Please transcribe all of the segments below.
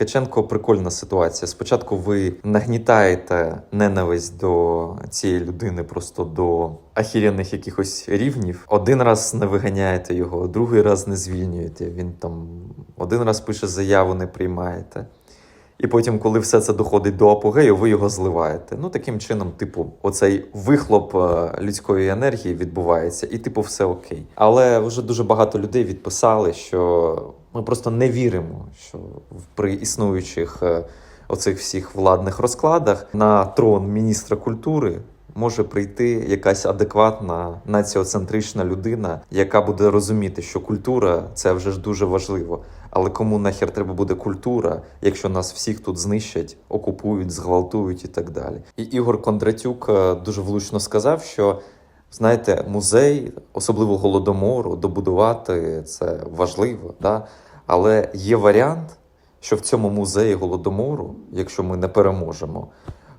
Ткаченко прикольна ситуація. Спочатку ви нагнітаєте ненависть до цієї людини просто до ахіряних якихось рівнів. Один раз не виганяєте його, другий раз не звільнюєте. Він там один раз пише заяву, не приймаєте. І потім, коли все це доходить до апогею, ви його зливаєте. Ну таким чином, типу, оцей вихлоп е, людської енергії відбувається, і типу, все окей. Але вже дуже багато людей відписали, що ми просто не віримо, що при існуючих е, оцих всіх владних розкладах на трон міністра культури. Може прийти якась адекватна націоцентрична людина, яка буде розуміти, що культура це вже ж дуже важливо. Але кому нахер треба буде культура, якщо нас всіх тут знищать, окупують, зґвалтують і так далі. І Ігор Кондратюк е, дуже влучно сказав, що знаєте, музей, особливо голодомору, добудувати це важливо, да? але є варіант, що в цьому музеї голодомору, якщо ми не переможемо,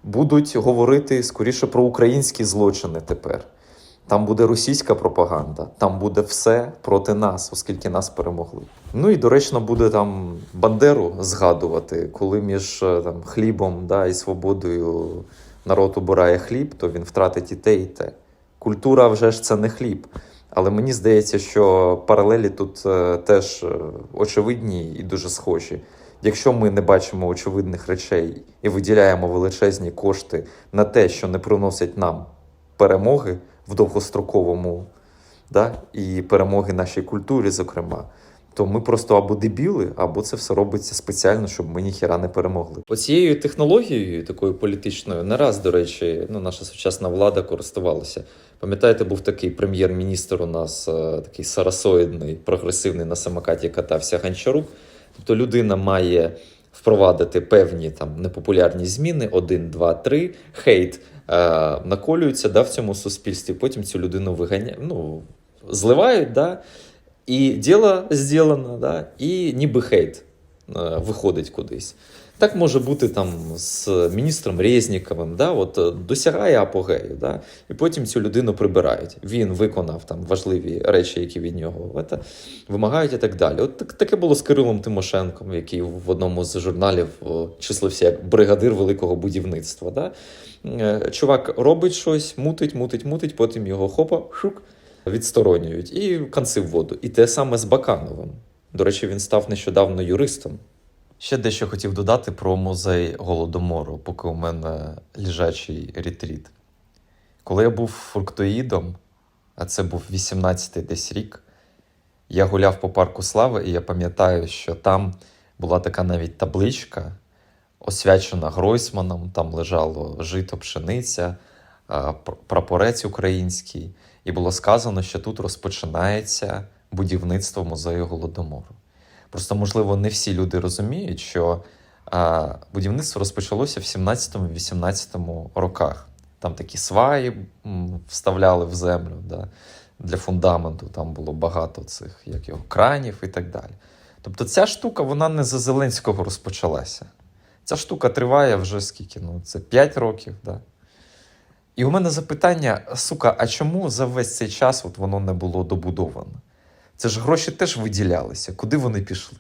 будуть говорити скоріше про українські злочини тепер. Там буде російська пропаганда, там буде все проти нас, оскільки нас перемогли. Ну і доречно буде там Бандеру згадувати, коли між е, там, хлібом да, і свободою народ обирає хліб, то він втратить і те, і те. Культура вже ж це не хліб. Але мені здається, що паралелі тут е, теж е, очевидні і дуже схожі. Якщо ми не бачимо очевидних речей і виділяємо величезні кошти на те, що не приносить нам перемоги в довгостроковому, да, і перемоги нашій культурі, зокрема, то ми просто або дебіли, або це все робиться спеціально, щоб ми ніхіра не перемогли. Оцією технологією, такою політичною, не раз, до речі, ну, наша сучасна влада користувалася. Пам'ятаєте, був такий прем'єр-міністр у нас, е, такий сарасоїдний, прогресивний на самокаті катався Гончарук. Тобто людина має впровадити певні там непопулярні зміни: один, два, три, хейт е, наколюється да, в цьому суспільстві. Потім цю людину виганяють, ну, зливають, да, і діло зроблено, да, і ніби хейт е, виходить кудись. Так може бути там з міністром Резніковим, да, от е, досягає апогею, да, і потім цю людину прибирають. Він виконав там важливі речі, які від нього это, вимагають і так далі. От так, таке було з Кирилом Тимошенком, який в одному з журналів числився як бригадир великого будівництва. Да? Е, Чувак робить щось, мутить, мутить, мутить, потім його хопа, шук, відсторонюють і конці в воду. І те саме з Бакановим. До речі, він став нещодавно юристом. Ще дещо хотів додати про музей Голодомору, поки у мене лежачий ретріт. Коли я був фруктоїдом, а це був 18-й десь рік, я гуляв по парку Слави, і я пам'ятаю, що там була така навіть табличка, освячена Гройсманом, там лежало жито, пшениця, прапорець український, і було сказано, що тут розпочинається будівництво музею Голодомору. Просто, можливо, не всі люди розуміють, що а, будівництво розпочалося в 17-18 роках. Там такі сваї вставляли в землю да, для фундаменту. Там було багато цих як його, кранів і так далі. Тобто ця штука вона не за Зеленського розпочалася. Ця штука триває вже скільки? Ну, це 5 років. Да? І у мене запитання: сука, а чому за весь цей час от воно не було добудовано? Це ж гроші теж виділялися. Куди вони пішли?